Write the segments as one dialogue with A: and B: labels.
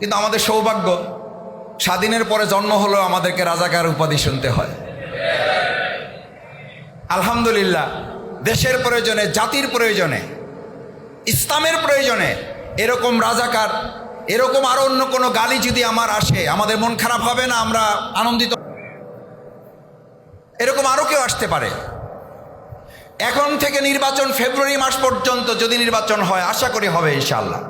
A: কিন্তু আমাদের সৌভাগ্য, স্বাধীনের পরে জন্ম হলেও আমাদেরকে রাজাকার উপাধি শুনতে হয়। আলহামদুলিল্লাহ, দেশের প্রয়োজনে, জাতির প্রয়োজনে, ইসলামের প্রয়োজনে এরকম রাজাকার, এরকম আরও অন্য কোনো গালি যদি আমার আসে, আমাদের মন খারাপ হবে না, আমরা আনন্দিত। এরকম আরও কেউ আসতে পারে। এখন থেকে নির্বাচন ফেব্রুয়ারি মাস পর্যন্ত যদি নির্বাচন হয়, আশা করি হবে ইনশাল্লাহ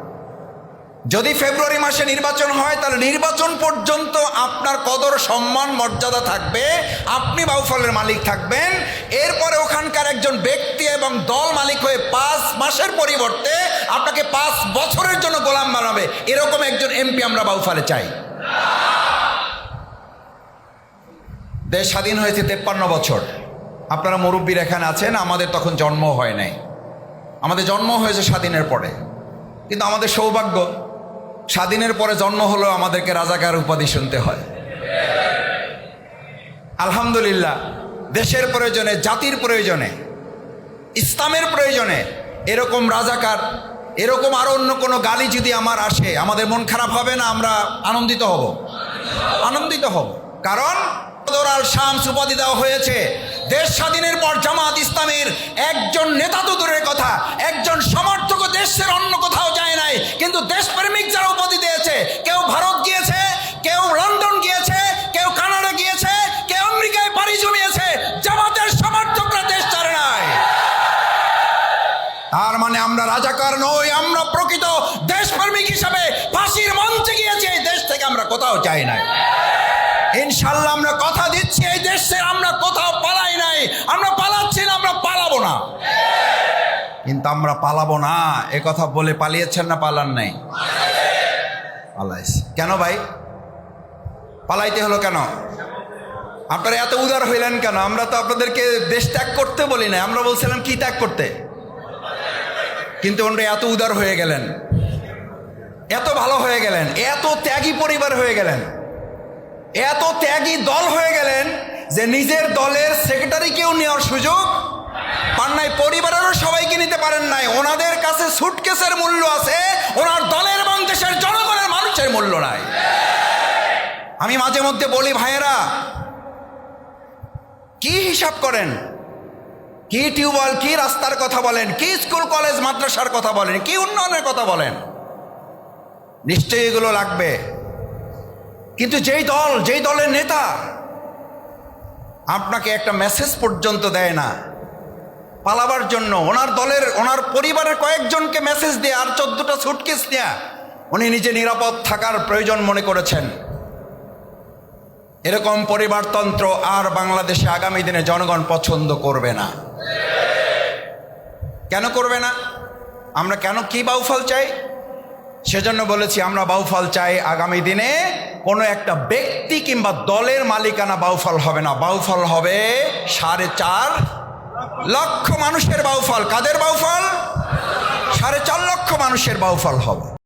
A: যদি ফেব্রুয়ারি মাসে নির্বাচন হয়, তাহলে নির্বাচন পর্যন্ত আপনার কদর সম্মান, মর্যাদা থাকবে। আপনি বাউফলের মালিক থাকবেন। এরপরে ওখানকার একজন ব্যক্তি এবং দল মালিক হয়ে পাঁচ মাসের পরিবর্তে আপনাকে পাঁচ বছরের জন্য গোলাম বানাবে। এরকম একজন এমপি আমরা বাউফলে চাই। দেশ স্বাধীন হয়েছে তেপ্পান্ন বছর। আপনারা মুরব্বীর এখানে আছেন, আমাদের তখন জন্ম হয় নাই। আমাদের জন্ম হয়েছে স্বাধীনের পরে। কিন্তু আমাদের সৌভাগ্য স্বাধীনের পরে জন্ম হলেও আমাদেরকে রাজাকার উপাধি শুনতে হয়। আলহামদুলিল্লাহ, দেশের প্রয়োজনে, জাতির প্রয়োজনে, ইসলামের প্রয়োজনে এরকম রাজাকার, এরকম আরও অন্য কোনো গালি যদি আমার আসে, আমাদের মন খারাপ হবে না, আমরা আনন্দিত হব। আনন্দিত হব। কারণ আল শামস উপাধি দেওয়া হয়েছে। দেশ স্বাধীনের পর জামাত ইসলামের একজন নেতা তো দূরের কথা, একজন সমর্থক দেশের অন্য কোথাও রাজাকার নই, আমরা প্রকৃত দেশপ্রেমিক হিসাবে ফাঁসির মঞ্চে গিয়েছি, এই দেশ থেকে আমরা কোথাও চাই নাই। ইনশাল্লাহ আমরা কথা দিচ্ছি, এই দেশে আমরা কোথাও পালাই নাই। আমরা পালাচ্ছি না, আমরা পালাবো না। কিন্তু আমরা পালাবো না, এ কথা বলে পালিয়েছেন না, পালান নাই। পালাইছে। কেন ভাই? পালাইতে হলো কেন? আপনারা এত উদার হইলেন কেন? আমরা তো আপনাদেরকে দেশ ত্যাগ করতে বলি না আমরা বলছিলাম, কি ত্যাগ করতে? কিন্তু ওনারা এত উদার হয়ে গেলেন। এত ভালো হয়ে গেলেন। এত ত্যাগী পরিবার হয়ে গেলেন। এত ত্যাগী দল হয়ে গেলেন যে নিজের দলের সেক্রেটারিকেও নেওয়ার সুযোগ পান নাই। পরিবারেরও সবাইকে নিতে পারেন নাই। ওনাদের কাছে সুটকেসের মূল্য আছে। ওনার দলের এবং দেশের জনগণের মানুষের মূল্য নাই। আমি মাঝে মধ্যে বলি, ভাইয়েরা, কি হিসাব করেন? কি টিউবওয়েল, কি রাস্তার কথা বলেন, কি স্কুল, কলেজ, মাদ্রাসার কথা বলেন, কি উন্নয়নের কথা বলেন, নিশ্চয়ই এগুলো লাগবে। কিন্তু যেই দল, যেই দলের নেতা আপনাকে একটা মেসেজ পর্যন্ত দেয় না, পালাবার জন্য, ওনার দলের, ওনার পরিবারের কয়েকজনকে মেসেজ দিয়ে আর চোদ্দটা সুটকেস নেয়া উনি নিজে নিরাপদ থাকার প্রয়োজন মনে করেছেন। এরকম পরিবারতন্ত্র আর বাংলাদেশে আগামী দিনে জনগণ পছন্দ করবে না। কেন করবে না? আমরা কেন কি বাউফল চাই? সেজন্য বলেছি আমরা বাউফল চাই আগামী দিনে কোনো একটা ব্যক্তি কিংবা দলের মালিকানা বাউফল হবে না। বাউফল হবে সাড়ে চার লক্ষ মানুষের বাউফল। কাদের বাউফল? সাড়ে চার লক্ষ মানুষের বাউফল হবে।